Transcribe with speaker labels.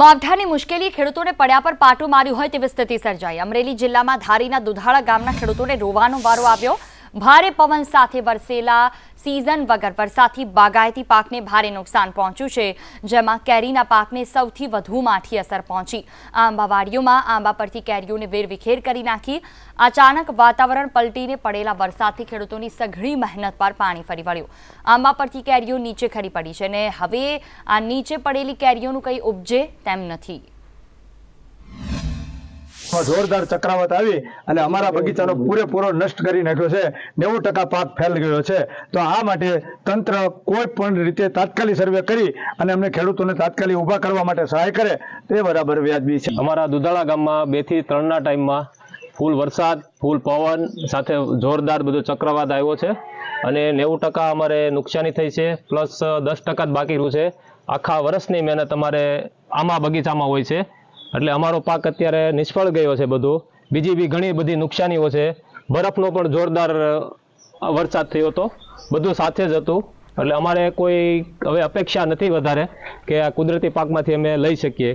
Speaker 1: માવઠાની મુશ્કેલી ખેડૂતોને પડ્યા પર પાટું માર્યું હોય તેવી સ્થિતિ સર્જાઈ. અમરેલી જિલ્લામાં ધારીના દુધાળા ગામના ખેડૂતોને રોવાનો વારો આવ્યો. ભારે પવન સાથે વરસેલા સિઝન વગર વરસાદથી બાગાયતી પાકને ભારે નુકસાન પહોંચ્યું છે, જેમાં કેરીના પાકને સૌથી વધુ માઠી અસર પહોંચી. આંબાવાડીઓમાં આંબા પરથી કેરીઓને વેરવિખેર કરી નાખી. અચાનક વાતાવરણ પલટીને પડેલા વરસાદથી ખેડૂતોની સઘળી મહેનત પર પાણી ફરી વળ્યું. આંબા પરથી કેરીઓ નીચે ખરી પડી છે અને હવે આ નીચે પડેલી કેરીઓનું કંઈ ઉપજે તેમ નથી.
Speaker 2: માં જોરદાર ચક્રાવત આવી અને અમારા બગીચાનો પૂરેપૂરો નષ્ટ કરી નાખ્યો છે. નેવું ટકા પાક ફેલ ગયો છે. તો આ માટે તંત્ર કોઈ પણ રીતે તાત્કાલિક સર્વે કરી અને અમને ખેડૂતોને તાત્કાલિક ઊભા કરવા માટે સહાય કરે તે બરાબર વ્યાજબી છે.
Speaker 3: અમારા દુધાળા ગામમાં બેથી ત્રણના ટાઈમમાં ફૂલ વરસાદ, ફૂલ પવન સાથે જોરદાર બધો ચક્રવાત આવ્યો છે અને નેવું ટકા અમારે નુકસાની થઈ છે પ્લસ દસ ટકા જ બાકી રહ્યું છે. આખા વર્ષની મહેનત અમારે આમાં બગીચામાં હોય છે. એટલે અમારો પાક અત્યારે નિષ્ફળ ગયો છે બધું. બીજી બી ઘણી બધી નુકસાનીઓ છે. બરફનો પણ જોરદાર વરસાદ થયો હતો. બધું સાથે જ હતું. એટલે અમારે કોઈ હવે અપેક્ષા નથી વધારે કે આ કુદરતી પાકમાંથી અમે લઈ શકીએ.